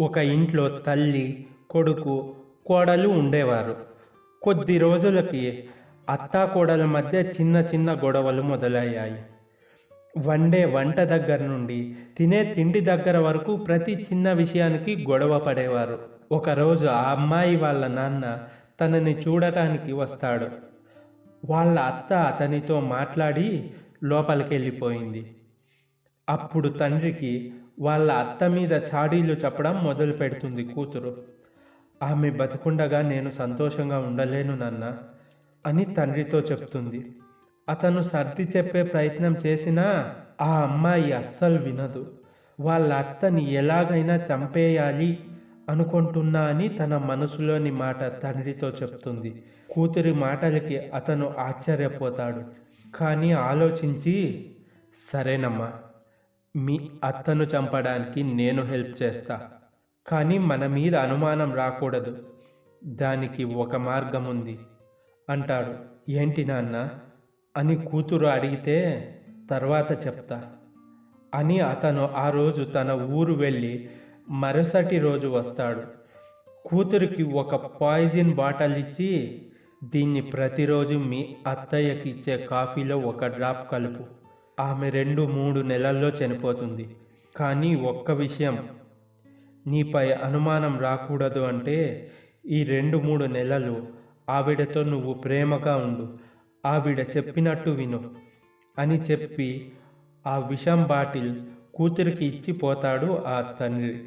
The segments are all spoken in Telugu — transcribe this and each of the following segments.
ఒక ఇంట్లో తల్లి కొడుకు కోడలు ఉండేవారు. కొద్ది రోజులకి అత్తా కోడల మధ్య చిన్న చిన్న గొడవలు మొదలయ్యాయి. వండే వంట దగ్గర నుండి తినే తిండి దగ్గర వరకు ప్రతి చిన్న విషయానికి గొడవ పడేవారు. ఒకరోజు ఆ అమ్మాయి వాళ్ళ నాన్న తనని చూడటానికి వస్తాడు. వాళ్ళ అత్త అతనితో మాట్లాడి లోపలికి వెళ్ళిపోయింది అప్పుడు తండ్రికి వాళ్ళ అత్త మీద చాడీలు చెప్పడం మొదలు పెడుతుంది కూతురు. ఆమె బతుకుండగా నేను సంతోషంగా ఉండలేను నాన్న అని తండ్రితో చెప్తుంది. అతను సర్ది చెప్పే ప్రయత్నం చేసినా ఆ అమ్మాయి అస్సలు వినదు. వాళ్ళ అత్తని ఎలాగైనా చంపేయాలి అనుకుంటున్నా అని తన మనసులోని మాట తండ్రితో చెప్తుంది. కూతురి మాటలకి అతను ఆశ్చర్యపోతాడు. కానీ ఆలోచించి సరేనమ్మా మీ అత్తను చంపడానికి నేను హెల్ప్ చేస్తా. కానీ మన మీద అనుమానం రాకూడదు. దానికి ఒక మార్గం ఉంది అంటాడు. ఏంటి నాన్న? అని కూతురు అడిగితే తర్వాత చెప్తా. అని అతను ఆ రోజు తన ఊరు వెళ్ళి మరుసటి రోజు వస్తాడు. కూతురికి ఒక పాయిజన్ బాటల్ ఇచ్చి దీన్ని ప్రతిరోజు మీ అత్తయ్యకి ఇచ్చే కాఫీలో ఒక డ్రాప్ కలుపు. ఆమె రెండు మూడు నెలల్లో చనిపోతుంది. కానీ ఒక్క విషయం నీపై అనుమానం రాకూడదు అంటే ఈ రెండు మూడు నెలలు ఆవిడతో నువ్వు ప్రేమగా ఉండు. ఆవిడ చెప్పినట్టు విను అని చెప్పి ఆ విషం బాటిల్ కూతురికి ఇచ్చి పోతాడు ఆ తండ్రి.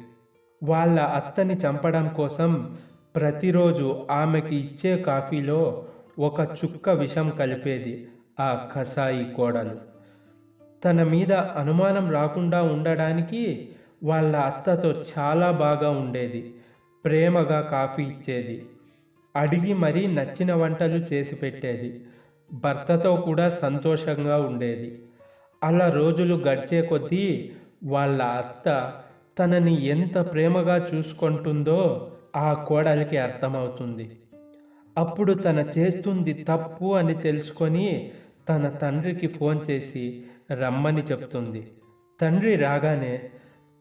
వాళ్ళ అత్తని చంపడం కోసం ప్రతిరోజు ఆమెకి ఇచ్చే కాఫీలో ఒక చుక్క విషం కలిపేది ఆ కసాయి కోడలు. తన మీద అనుమానం రాకుండా ఉండడానికి వాళ్ళ అత్తతో చాలా బాగా ఉండేది. ప్రేమగా కాఫీ ఇచ్చేది. అడిగి మరీ నచ్చిన వంటలు చేసి పెట్టేది. భర్తతో కూడా సంతోషంగా ఉండేది. అలా రోజులు గడిచే కొద్దీ వాళ్ళ అత్త తనని ఎంత ప్రేమగా చూసుకుంటుందో ఆ కోడలికి అర్థమవుతుంది. అప్పుడు తన చేస్తుంది తప్పు అని తెలుసుకొని తన తండ్రికి ఫోన్ చేసి రమ్మని చెప్తుంది. తండ్రి రాగానే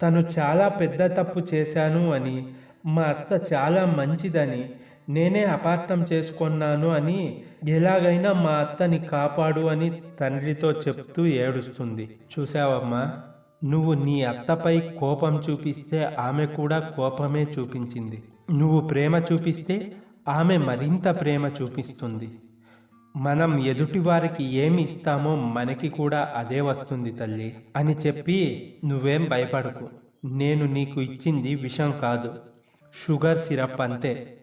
తను చాలా పెద్ద తప్పు చేశాను అని మా అత్త చాలా మంచిదని నేనే అపార్థం చేసుకున్నాను అని ఎలాగైనా మా అత్తని కాపాడు అని తండ్రితో చెప్తూ ఏడుస్తుంది. చూసావమ్మా నువ్వు నీ అత్తపై కోపం చూపిస్తే ఆమె కూడా కోపమే చూపించింది. నువ్వు ప్రేమ చూపిస్తే ఆమె మరింత ప్రేమ చూపిస్తుంది. మనం ఎదుటివారికి ఏమి ఇస్తామో మనకి కూడా అదే వస్తుంది తల్లి అని చెప్పి నువ్వేం భయపడకు. నేను నీకు ఇచ్చింది విషం కాదు. షుగర్ సిరప్ అంతే.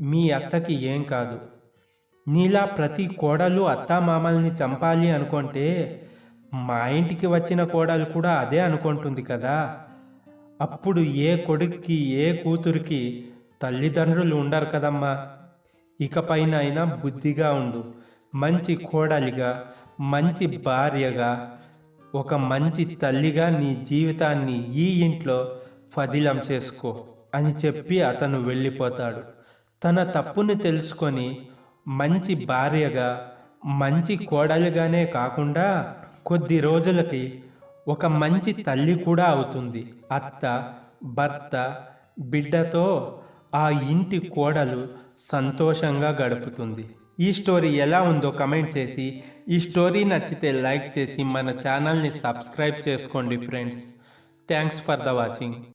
మీ అత్తకి ఏం కాదు. నీలా ప్రతి కోడలు అత్తామామల్ని చంపాలి అనుకుంటే మా ఇంటికి వచ్చిన కోడలు కూడా అదే అనుకుంటుంది కదా. అప్పుడు ఏ కొడుక్కి ఏ కూతురికి తల్లిదండ్రులు ఉండరు కదమ్మా. ఇకపైనైనా బుద్ధిగా ఉండు. మంచి కోడలిగా మంచి భార్యగా ఒక మంచి తల్లిగా నీ జీవితాన్ని ఈ ఇంట్లో ఫదిలం చేసుకో అని చెప్పి అతను వెళ్ళిపోతాడు. తన తప్పుని తెలుసుకొని మంచి భార్యగా మంచి కోడలిగానే కాకుండా కొద్ది రోజులకి ఒక మంచి తల్లి కూడా అవుతుంది. అత్త భర్త బిడ్డతో ఆ ఇంటి కోడలు సంతోషంగా గడుపుతుంది. ఈ స్టోరీ ఎలా ఉందో కమెంట్ చేసి ఈ స్టోరీ నచ్చితే లైక్ చేసి మన ఛానల్ని సబ్స్క్రైబ్ చేసుకోండి friends. Thanks for the watching.